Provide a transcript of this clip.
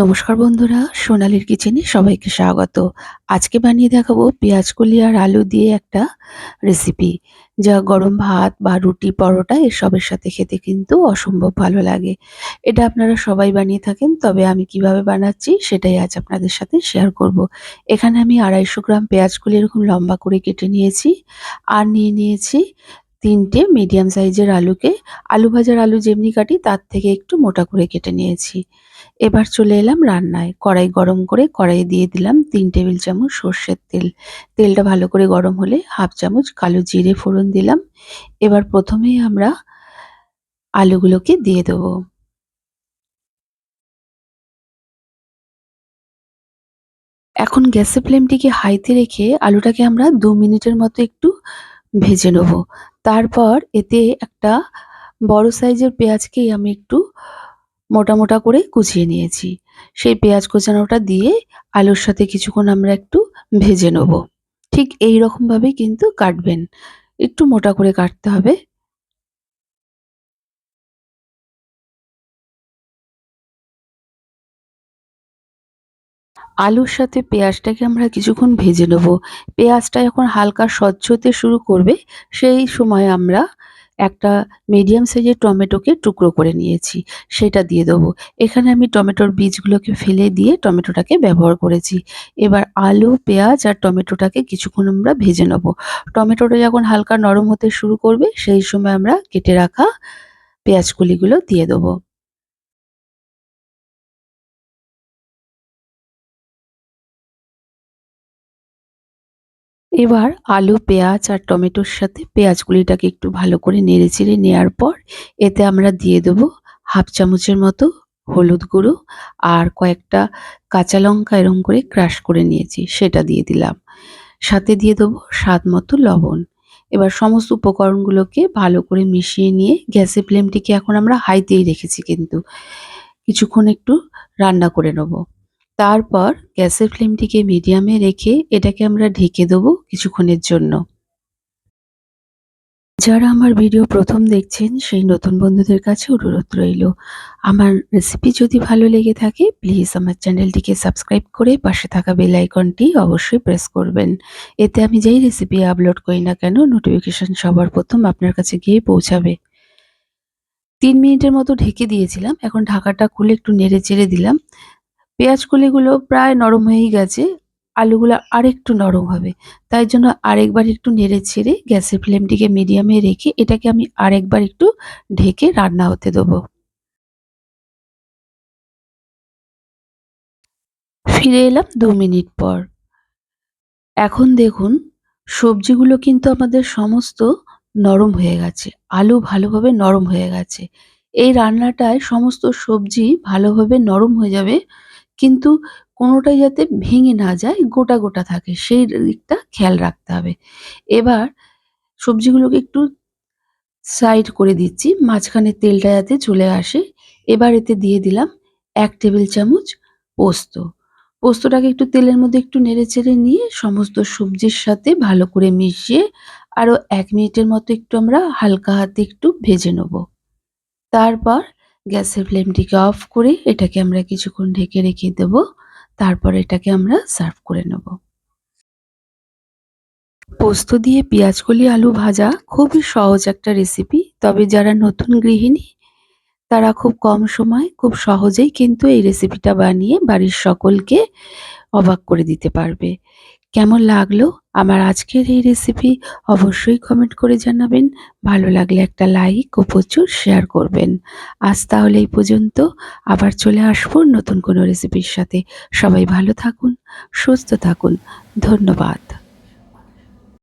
নমস্কার বন্ধুরা, সোনালির কিচেনে সবাইকে স্বাগত আজকে বানিয়ে দেখাবো পেঁয়াজ কলি আর আলু দিয়ে একটা রেসিপি যা গরম ভাত বা রুটি, পরোটা এসবের সাথে খেতে কিন্তু অসম্ভব ভালো লাগে এটা আপনারা সবাই বানিয়ে থাকেন, তবে আমি কীভাবে বানাচ্ছি সেটাই আজ আপনাদের সাথে শেয়ার করব। এখানে আমি আড়াইশো গ্রাম পেঁয়াজ কলি এরকম লম্বা করে কেটে নিয়েছি, আর নিয়ে নিয়েছি তিনটে মিডিয়াম সাইজের আলুকে আলু ভাজার আলু যেমনি কাটি, তার থেকে একটু মোটা করে কেটে নিয়েছি। এবার চলে এলাম রান্নায়। কড়াই গরম করে কড়াইয়ে দিয়ে দিলাম তিন টেবিল চামচ সর্ষের তেল। তেলটা ভালো করে গরম হলে হাফ চামচ কালো জিরে ফোড়ন দিলাম। এবার প্রথমেই আমরা আলুগুলোকে দিয়ে দেবো। এখন গ্যাসের ফ্লেমটিকে হাইতে রেখে আলুটাকে আমরা দু মিনিটের মতো একটু ভেজে নেব। তারপর এতে একটা বড় সাইজের পেঁয়াজকেই আমি একটু মোটা মোটা করে কুচিয়ে নিয়েছি। সেই পেঁয়াজ কোচানোটা দিয়ে আলুর সাথে কিছুক্ষণ আমরা একটু ভেজে নেব। ঠিক এই রকমভাবেই কিন্তু কাটবেন। একটু মোটা করে কাটতে হবে। আলুর সাথে পেঁয়াজটাকে আমরা কিছুক্ষণ ভেজে নেব। পেঁয়াজটা যখন হালকা স্বচ্ছ হতে শুরু করবে। সেই সময় আমরা একটা মিডিয়াম সাইজের টমেটোকে টুকরো করে নিয়েছি, সেটা দিয়ে দেবো। এখানে আমি টমেটোর বীজগুলোকে ফেলে দিয়ে টমেটোটাকে ব্যবহার করেছি। এবার আলু, পেঁয়াজ আর টমেটোটাকে কিছুক্ষণ আমরা ভেজে নেব। টমেটোটা যখন হালকা নরম হতে শুরু করবে, সেই সময় আমরা কেটে রাখা পেঁয়াজ কুলিগুলো দিয়ে দেবো। এবার আলু, পেঁয়াজ আর টমেটোর সাথে পেঁয়াজগুলিটাকে একটু ভালো করে নেড়ে চেড়ে নেওয়ার পর এতে আমরা দিয়ে দেবো হাফ চামচের মতো হলুদ গুঁড়ো আর কয়েকটা কাঁচা লঙ্কা এরম করে ক্রাশ করে নিয়েছি, সেটা দিয়ে দিলাম। সাথে দিয়ে দেবো স্বাদ মতো লবণ। এবার সমস্ত উপকরণগুলোকে ভালো করে মিশিয়ে নিয়ে গ্যাসের ফ্লেমটিকে এখন আমরা হাইতেই রেখেছি কিন্তু। কিছুক্ষণ একটু রান্না করে নেব। তারপর গ্যাসের ফ্লেমটিকে মিডিয়ামে রেখে এটাকে আমরা ঢেকে দেবো কিছুক্ষণের জন্য। যারা আমার ভিডিও প্রথম দেখছেন, সেই নতুন বন্ধুদের কাছে অনুরোধ রইল। আমার রেসিপি যদি ভালো লেগে থাকে প্লিজ আমার চ্যানেলটিকে সাবস্ক্রাইব করে পাশে থাকা বেল আইকনটি অবশ্যই প্রেস করবেন। এতে আমি যেই রেসিপি আপলোড করি না কেন নোটিফিকেশন সবার প্রথম আপনার কাছে গিয়ে পৌঁছাবে। তিন মিনিটের মতো ঢেকে দিয়েছিলাম, এখন ঢাকাটা খুলে একটু নেড়ে চেড়ে দিলাম। পেঁয়াজ কলিগুলো প্রায় নরম হয়েই গেছে, আলুগুলো আরেকটু নরম হবে। তাই জন্য আরেকবার একটু নেড়ে ছেড়ে গ্যাসের ফ্লেমটিকে মিডিয়ামে রেখে এটাকে আমি আরেকবার একটু ঢেকে রান্না হতে দেবো। ফিরে এলাম দু মিনিট পর। এখন দেখুন, সবজিগুলো কিন্তু আমাদের সমস্ত নরম হয়ে গেছে, আলু ভালোভাবে নরম হয়ে গেছে। এই রান্নাটায় সমস্ত সবজি ভালোভাবে নরম হয়ে যাবে। কিন্তু কোনোটাই যাতে ভেঙে না যায়, গোটা গোটা থাকে, সেই দিকটা খেয়াল রাখতে হবে। এবার সবজিগুলোকে একটু সাইড করে দিচ্ছি, মাঝখানে তেলটা যাতে চলে আসে। এবার এতে দিয়ে দিলাম এক টেবিল চামচ পোস্ত। পোস্তটাকে একটু তেলের মধ্যে একটু নেড়ে চেড়ে নিয়ে সমস্ত সবজির সাথে ভালো করে মিশিয়ে আরও এক মিনিটের মতো একটু আমরা হালকা হাতে একটু ভেজে নেব। তারপর গ্যাসের ফ্লেমটিকে অফ করে এটাকে আমরা কিছুক্ষণ ঢেকে রেখে দেব। তারপর এটাকে আমরা সার্ভ করে নেব। পোস্ত দিয়ে পেঁয়াজকলি আলু ভাজা খুবই সহজ একটা রেসিপি। তবে যারা নতুন গৃহিণী, তারা খুব কম সময়, খুব সহজেই কিন্তু এই রেসিপিটা বানিয়ে বাড়ির সকলকে অবাক করে দিতে পারবে। কেমন লাগল? আমার আজকের এই রেসিপি অবশ্যই কমেন্ট করে জানাবেন। ভালো লাগলে একটা লাইক ও প্রচুর শেয়ার করবেন। আজ তাহলে এই পর্যন্ত। আবার চলে আসব নতুন কোনো রেসিপির সাথে। সবাই ভালো থাকুন, সুস্থ থাকুন। ধন্যবাদ।